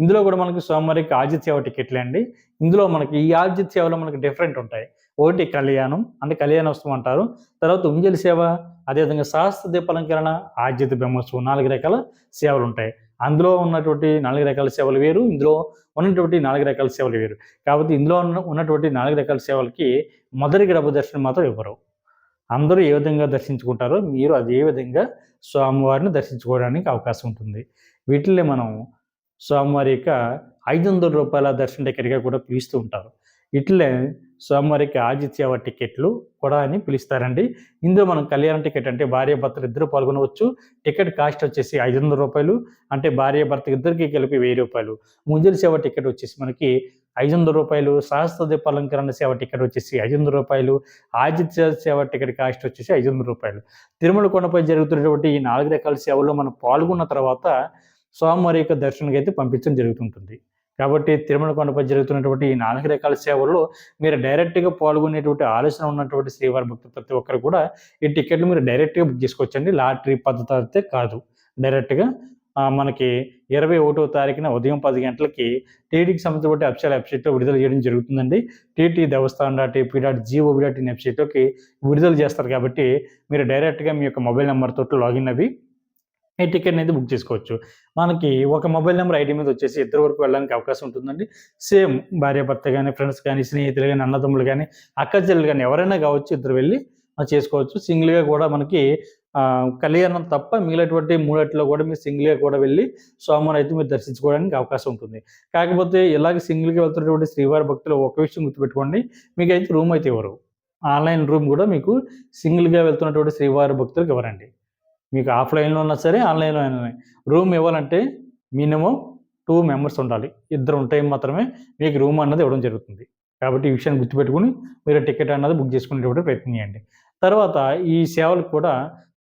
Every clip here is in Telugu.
ఇందులో కూడా మనకి స్వామివారికి ఆజిత్ సేవ టికెట్లే అండి ఇందులో మనకి ఈ ఆజిత్ సేవలో మనకి డిఫరెంట్ ఉంటాయి. ఒకటి కళ్యాణం అంటే కళ్యాణోత్సవం అంటారు. తర్వాత ఉంజలి సేవ అదేవిధంగా శాస్త్ర దీపాలంకరణ ఆజిత్ బ్రహ్మోత్సవం నాలుగు రకాల సేవలు ఉంటాయి. అందులో ఉన్నటువంటి నాలుగు రకాల సేవలు వేరు ఇందులో ఉన్నటువంటి నాలుగు రకాల సేవలు వేరు. కాబట్టి ఇందులో ఉన్న ఉన్నటువంటి నాలుగు రకాల సేవలకి మొదటి గడప దర్శనం మాత్రం ఇవ్వరు అందరూ ఏ విధంగా దర్శించుకుంటారో మీరు అదే విధంగా స్వామివారిని దర్శించుకోవడానికి అవకాశం ఉంటుంది. వీటిల్లో మనం స్వామివారి యొక్క ఐదు వందల రూపాయల దర్శన టికెట్గా కూడా పిలుస్తూ ఉంటారు. ఇట్లే స్వామివారికి ఆదిత్యవ టికెట్లు కూడా అని పిలుస్తారండి. ఇందులో మనం కళ్యాణ టికెట్ అంటే భార్య భర్తలు ఇద్దరు పాల్గొనవచ్చు. టికెట్ కాస్ట్ వచ్చేసి ఐదు వందల రూపాయలు అంటే భార్య భర్త ఇద్దరికి కలిపి వెయ్యి రూపాయలు. ముంజల సేవ టికెట్ వచ్చేసి మనకి ఐదు వందల రూపాయలు సహస్ర దీపాలంకరణ సేవ టికెట్ వచ్చేసి ఐదు వందల రూపాయలు ఆదిత్య సేవ టికెట్ కాస్ట్ వచ్చేసి ఐదు వందల రూపాయలు. తిరుమల కొండపై జరుగుతున్నటువంటి ఈ నాలుగు రకాల సేవల్లో మనం పాల్గొన్న తర్వాత స్వామివారి యొక్క దర్శనానికి అయితే పంపించడం జరుగుతుంటుంది. కాబట్టి తిరుమల కొండపై జరుగుతున్నటువంటి ఈ నాలుగు రకాల సేవల్లో మీరు డైరెక్ట్గా పాల్గొనేటువంటి ఆలోచన ఉన్నటువంటి శ్రీవారి భక్తులు ప్రతి ఒక్కరు కూడా ఈ టికెట్లు మీరు డైరెక్ట్గా బుక్ చేసుకోవచ్చండి. లాటరీ పద్ధతి అయితే కాదు. డైరెక్ట్గా మనకి ఇరవై ఒకటో తారీఖున ఉదయం పది గంటలకి టీటీకి సంబంధించిన అఫిషియల్ వెబ్సైట్లో విడుదల చేయడం జరుగుతుందండి. TT Devasthanam dot AP dot GOV dot in వెబ్సైట్లోకి విడుదల చేస్తారు. కాబట్టి మీరు డైరెక్ట్గా మీ యొక్క మొబైల్ నెంబర్ తోటి లాగిన్ అవి టికెట్ అనేది బుక్ చేసుకోవచ్చు. మనకి ఒక మొబైల్ నెంబర్ ఐడి మీద వచ్చేసి ఇద్దరు వరకు వెళ్ళడానికి అవకాశం ఉంటుందండి. సేమ్ భార్య భర్త కానీ ఫ్రెండ్స్ కానీ స్నేహితులు కానీ అన్నదమ్ములు కానీ అక్క చెల్లెలు కానీ ఎవరైనా కావచ్చు ఇద్దరు వెళ్ళి చేసుకోవచ్చు. సింగిల్గా కూడా మనకి కళ్యాణం తప్ప మిగిలినటువంటి మూడట్లో కూడా మీరు సింగిల్గా కూడా వెళ్ళి సోమవారం అయితే మీరు దర్శించుకోవడానికి అవకాశం ఉంటుంది. కాకపోతే ఇలాగ సింగిల్గా వెళ్తున్నటువంటి శ్రీవారి భక్తులు ఒక విషయం గుర్తుపెట్టుకోండి. మీకు అయితే రూమ్ అయితే ఇవ్వరు. ఆన్లైన్ రూమ్ కూడా మీకు సింగిల్గా వెళ్తున్నటువంటి శ్రీవారి భక్తులకు ఇవ్వరండి. మీకు ఆఫ్లైన్లో ఉన్నా సరే ఆన్లైన్లో అయినా రూమ్ ఇవ్వాలంటే మినిమం టూ మెంబర్స్ ఉండాలి. ఇద్దరు ఉంటే మాత్రమే మీకు రూమ్ అన్నది ఇవ్వడం జరుగుతుంది. కాబట్టి ఈ విషయాన్ని గుర్తుపెట్టుకుని మీరు టికెట్ అన్నది బుక్ చేసుకునేటువంటి ప్రయత్నం చేయండి. తర్వాత ఈ సేవలకు కూడా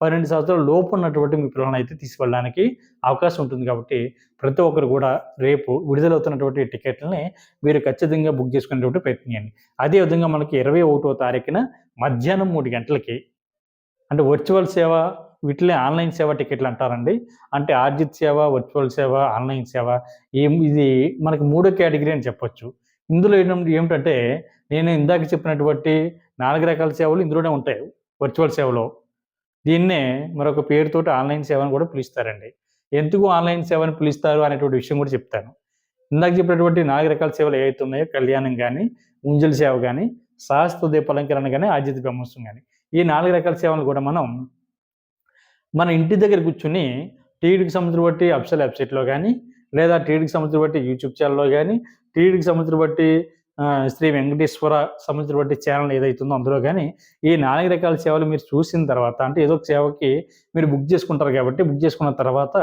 పన్నెండు సంవత్సరాల లోపు ఉన్నటువంటి మీ పిల్లలను అయితే తీసుకెళ్ళడానికి అవకాశం ఉంటుంది కాబట్టి ప్రతి ఒక్కరు కూడా రేపు విడుదలవుతున్నటువంటి టికెట్లని మీరు ఖచ్చితంగా బుక్ చేసుకునేటువంటి ప్రయత్నం చేయండి. అదేవిధంగా మనకి ఇరవై ఒకటో తారీఖున మధ్యాహ్నం మూడు గంటలకి అంటే వర్చువల్ సేవ వీటిలో ఆన్లైన్ సేవ టికెట్లు అంటారండి. అంటే ఆర్జిత్ సేవ వర్చువల్ సేవ ఆన్లైన్ సేవ ఏం ఇది మనకి మూడో కేటగిరీ అని చెప్పొచ్చు. ఇందులో ఏమిటంటే నేను ఇందాక చెప్పినటువంటి నాలుగు రకాల సేవలు ఇందులోనే ఉంటాయి. వర్చువల్ సేవలో దీన్నే మరొక పేరుతోటి ఆన్లైన్ సేవను కూడా పిలుస్తారండి. ఎందుకు ఆన్లైన్ సేవని పిలుస్తారు అనేటువంటి విషయం కూడా చెప్తాను. ఇందాక చెప్పినటువంటి నాలుగు రకాల సేవలు ఏవైతే ఉన్నాయో కళ్యాణం కానీ ముంజల్ సేవ కానీ శాస్త్ర దీపాలంకరణ కానీ ఆజిత్ బ్రహ్మోత్సవం కానీ ఈ నాలుగు రకాల సేవలు కూడా మనం మన ఇంటి దగ్గర కూర్చుని టీడీకి సంబంధించిన బట్టి అఫిషియల్ వెబ్సైట్లో కానీ లేదా టీడీకి సంబంధించిన బట్టి యూట్యూబ్ ఛానల్లో కానీ టీడీకి సంబంధించిన బట్టి శ్రీ వెంకటేశ్వర సంబంధించిన బట్టి ఛానల్ ఏదైతుందో అందులో కానీ ఈ నాలుగు రకాల సేవలు మీరు చూసిన తర్వాత అంటే ఏదో ఒక సేవకి మీరు బుక్ చేసుకుంటారు కాబట్టి బుక్ చేసుకున్న తర్వాత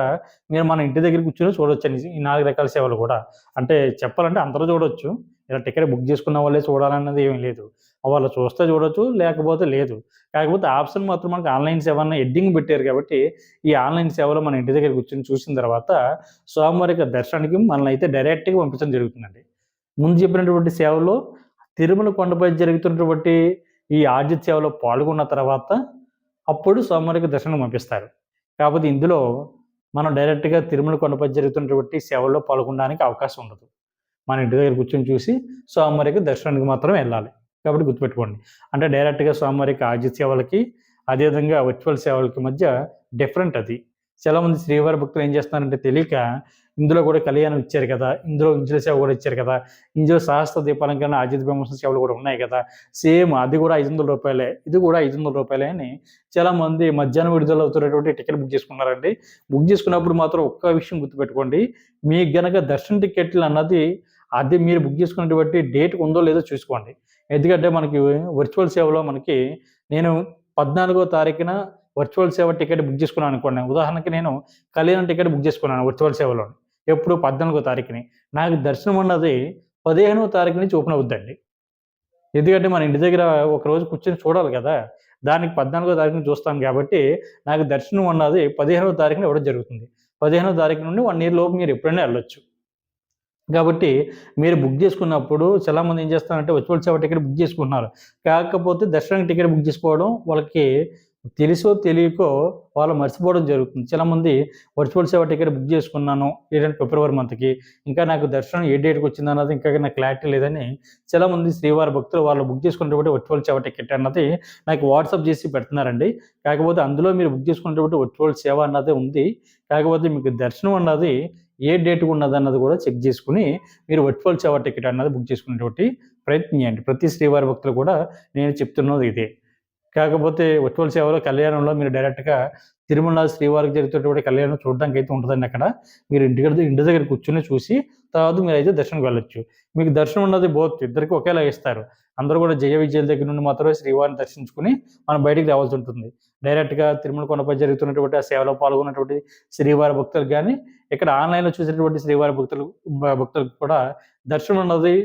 మీరు మన ఇంటి దగ్గర కూర్చొని చూడొచ్చు ఈ నాలుగు రకాల సేవలు కూడా. అంటే చెప్పాలంటే అందరూ చూడొచ్చు. ఇలా టికెట్ బుక్ చేసుకున్న వాళ్ళే చూడాలన్నది ఏమీ లేదు. వాళ్ళు చూస్తే చూడొచ్చు లేకపోతే లేదు. కాకపోతే ఆప్షన్ మాత్రం మనకి ఆన్లైన్ సేవ ఎడ్డింగ్ పెట్టారు కాబట్టి ఈ ఆన్లైన్ సేవలో మన ఇంటి దగ్గర కూర్చొని చూసిన తర్వాత స్వామివారి యొక్క దర్శనానికి మనల్ని అయితే డైరెక్ట్గా పంపించడం జరుగుతుందండి. ముందు చెప్పినటువంటి సేవలో తిరుమల కొండపై జరుగుతున్నటువంటి ఈ ఆర్జిత్ సేవలో పాల్గొన్న తర్వాత అప్పుడు స్వామివారికి దర్శనం పంపిస్తారు. కాకపోతే ఇందులో మనం డైరెక్ట్గా తిరుమల కొండపై జరుగుతున్నటువంటి సేవల్లో పాల్గొనడానికి అవకాశం ఉండదు. మన ఇంటి దగ్గర కూర్చొని చూసి స్వామివారికి దర్శనానికి మాత్రం వెళ్ళాలి. కాబట్టి గుర్తుపెట్టుకోండి. అంటే డైరెక్ట్గా స్వామివారికి ఆర్జిత్ సేవలకి అదేవిధంగా వర్చువల్ సేవలకి మధ్య డిఫరెంట్ అది. చాలా మంది శ్రీవారి భక్తులు ఏం చేస్తున్నారంటే తెలియక ఇందులో కూడా కళ్యాణం ఇచ్చారు కదా ఇందులో ఇంజుల సేవ కూడా ఇచ్చారు కదా ఇందులో సహస్ర దీపాలంకరణ ఆజిత్ బ్రహ్మోత్సవ సేవలు కూడా ఉన్నాయి కదా. సేమ్ అది కూడా ఐదు వందల రూపాయలే ఇది కూడా ఐదు వందల రూపాయలే అని చాలా మంది మధ్యాహ్నం విడుదల అవుతున్నటువంటి టికెట్ బుక్ చేసుకున్నారండి. బుక్ చేసుకున్నప్పుడు మాత్రం ఒక్క విషయం గుర్తుపెట్టుకోండి మీకు గనక దర్శన టికెట్లు అన్నది అది మీరు బుక్ చేసుకున్నటువంటి డేట్ ఉందో లేదో చూసుకోండి. ఎందుకంటే మనకి వర్చువల్ సేవలో మనకి నేను పద్నాలుగో తారీఖున వర్చువల్ సేవ టికెట్ బుక్ చేసుకున్నాను అనుకోండి. ఉదాహరణకి నేను కళ్యాణ్ టికెట్ బుక్ చేసుకున్నాను వర్చువల్ సేవలో ఎప్పుడు పద్నాలుగో తారీఖుని. నాకు దర్శనం అన్నది పదిహేనవ తారీఖు నుంచి ఓపెన్ అవుద్దండి. ఎందుకంటే మన ఇంటి దగ్గర ఒక రోజు కూర్చొని చూడాలి కదా. దానికి పద్నాలుగో తారీఖున చూస్తాం కాబట్టి నాకు దర్శనం అన్నది పదిహేనవ తారీఖున ఇవ్వడం జరుగుతుంది. పదిహేనో తారీఖు నుండి వన్ ఇయర్ లోపు మీరు ఎప్పుడైనా వెళ్ళొచ్చు. కాబట్టి మీరు బుక్ చేసుకున్నప్పుడు చాలా మంది ఏం చేస్తారంటే వర్చువల్ సేవ టికెట్ బుక్ చేసుకుంటున్నారు. కాకపోతే దర్శనానికి టికెట్ బుక్ చేసుకోవడం వాళ్ళకి తెలుసో తెలియకో వాళ్ళు మర్చిపోవడం జరుగుతుంది. చాలామంది వర్చువల్ సేవ టికెట్ బుక్ చేసుకున్నాను ఏంటంటే ఫిబ్రవరి మంత్కి. ఇంకా నాకు దర్శనం ఏ డేట్కి వచ్చింది అన్నది ఇంకా నాకు క్లారిటీ లేదని చాలామంది శ్రీవారి భక్తులు వాళ్ళు బుక్ చేసుకునేటప్పుడు వర్చువల్ సేవ టికెట్ అన్నది నాకు వాట్సాప్ చేసి పెడుతున్నారండి. కాకపోతే అందులో మీరు బుక్ చేసుకునేటప్పుడు వర్చువల్ సేవ అన్నది ఉంది. కాకపోతే మీకు దర్శనం అన్నది ఏ డేట్ ఉన్నది అన్నది కూడా చెక్ చేసుకుని మీరు వర్చువల్ సేవ టికెట్ అన్నది బుక్ చేసుకునేటువంటి ప్రయత్నం చేయండి. ప్రతి శ్రీవారి భక్తులు కూడా నేను చెప్తున్నది ఇదే. కాకపోతే వర్చువల్ సేవలో కళ్యాణంలో మీరు డైరెక్ట్గా తిరుమల శ్రీవారికి జరుగుతున్నటువంటి కళ్యాణం చూడడానికి అయితే ఉంటుందండి అక్కడ. మీరు ఇంటి దగ్గర ఇంటి దగ్గర కూర్చొని చూసి తర్వాత మీరు అయితే దర్శనంకి వెళ్ళొచ్చు. మీకు దర్శనం ఉన్నది బోత్ ఇద్దరికి ఒకేలా ఇస్తారు. అందరూ కూడా జయ విజయాల దగ్గర నుండి మాత్రమే శ్రీవారిని దర్శించుకుని మనం బయటికి రావాల్సి ఉంటుంది. డైరెక్ట్గా తిరుమల కొండపై జరుగుతున్నటువంటి ఆ సేవలో పాల్గొన్నటువంటి శ్రీవారి భక్తులకు కానీ ఇక్కడ ఆన్లైన్లో చూసినటువంటి శ్రీవారి భక్తులు భక్తులకు కూడా దర్శనం ఉన్నది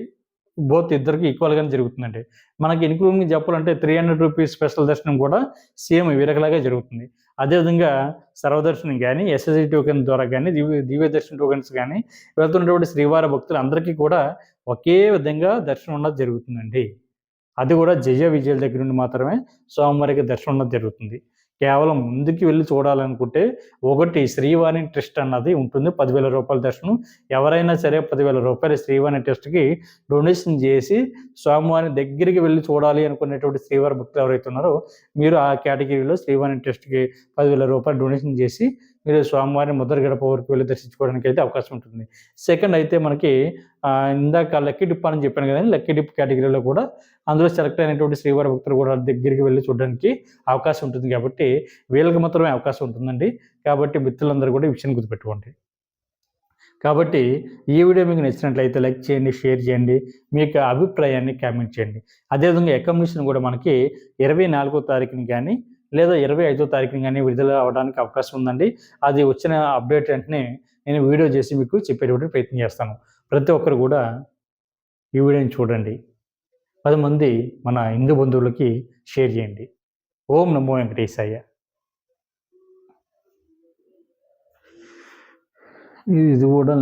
బోత్ ఇద్దరికి ఈక్వల్గానే జరుగుతుందండి. మనకి ఇన్క్లూడింగ్ చెప్పాలంటే త్రీ హండ్రెడ్ రూపీస్ స్పెషల్ దర్శనం కూడా సేమ్ వీరకలాగా జరుగుతుంది. అదేవిధంగా సర్వదర్శనం కానీ ఎస్ఎస్సి టోకెన్ ద్వారా కానీ దివ్య దివ్య దర్శన టోకెన్స్ కానీ వెళ్తున్నటువంటి శ్రీవారి భక్తులు అందరికీ కూడా ఒకే విధంగా దర్శనం ఉన్నది జరుగుతుందండి. అది కూడా జయ విజయాల దగ్గర నుండి మాత్రమే సోమవారికి దర్శనం ఉన్నది జరుగుతుంది. కేవలం ముందుకు వెళ్ళి చూడాలనుకుంటే ఒకటి శ్రీవాణి ట్రస్ట్ అన్నది ఉంటుంది పదివేల రూపాయల దర్శనం ఎవరైనా సరే పదివేల రూపాయల శ్రీవాణి ట్రస్ట్కి డొనేషన్ చేసి స్వామివారి దగ్గరికి వెళ్ళి చూడాలి అనుకునేటువంటి శ్రీవారి భక్తులు ఎవరైతే ఉన్నారో మీరు ఆ కేటగిరీలో శ్రీవాణి ట్రస్ట్కి పదివేల రూపాయలు డొనేషన్ చేసి మీరు స్వామివారిని ముద్ర గడప వరకు వెళ్ళి దర్శించుకోవడానికి అయితే అవకాశం ఉంటుంది. సెకండ్ అయితే మనకి ఇందాక లక్కీ డిప్ అని చెప్పాను కదండి లక్కీ డిప్ కేటగిరీలో కూడా అందులో సెలెక్ట్ అయినటువంటి శ్రీవారి భక్తులు కూడా దగ్గరికి వెళ్ళి చూడడానికి అవకాశం ఉంటుంది కాబట్టి వీళ్ళకి మాత్రమే అవకాశం ఉంటుందండి. కాబట్టి మిత్రులందరూ కూడా ఈ విషయాన్ని గుర్తుపెట్టుకోండి. కాబట్టి ఈ వీడియో మీకు నచ్చినట్లయితే లైక్ చేయండి షేర్ చేయండి మీ యొక్క అభిప్రాయాన్ని కామెంట్ చేయండి. అదేవిధంగా అకామిడేషన్ కూడా మనకి ఇరవై నాలుగో తారీఖుని కానీ లేదా ఇరవై ఐదో తారీఖుని కానీ విడుదల అవడానికి అవకాశం ఉందండి. అది వచ్చిన అప్డేట్ వెంటనే నేను వీడియో చేసి మీకు చెప్పేటువంటి ప్రయత్నం చేస్తాను. ప్రతి ఒక్కరు కూడా ఈ వీడియోని చూడండి. పది మంది మన హిందూ బంధువులకి షేర్ చేయండి. ఓం నమో వెంకటేశాయ. ఇది కూడా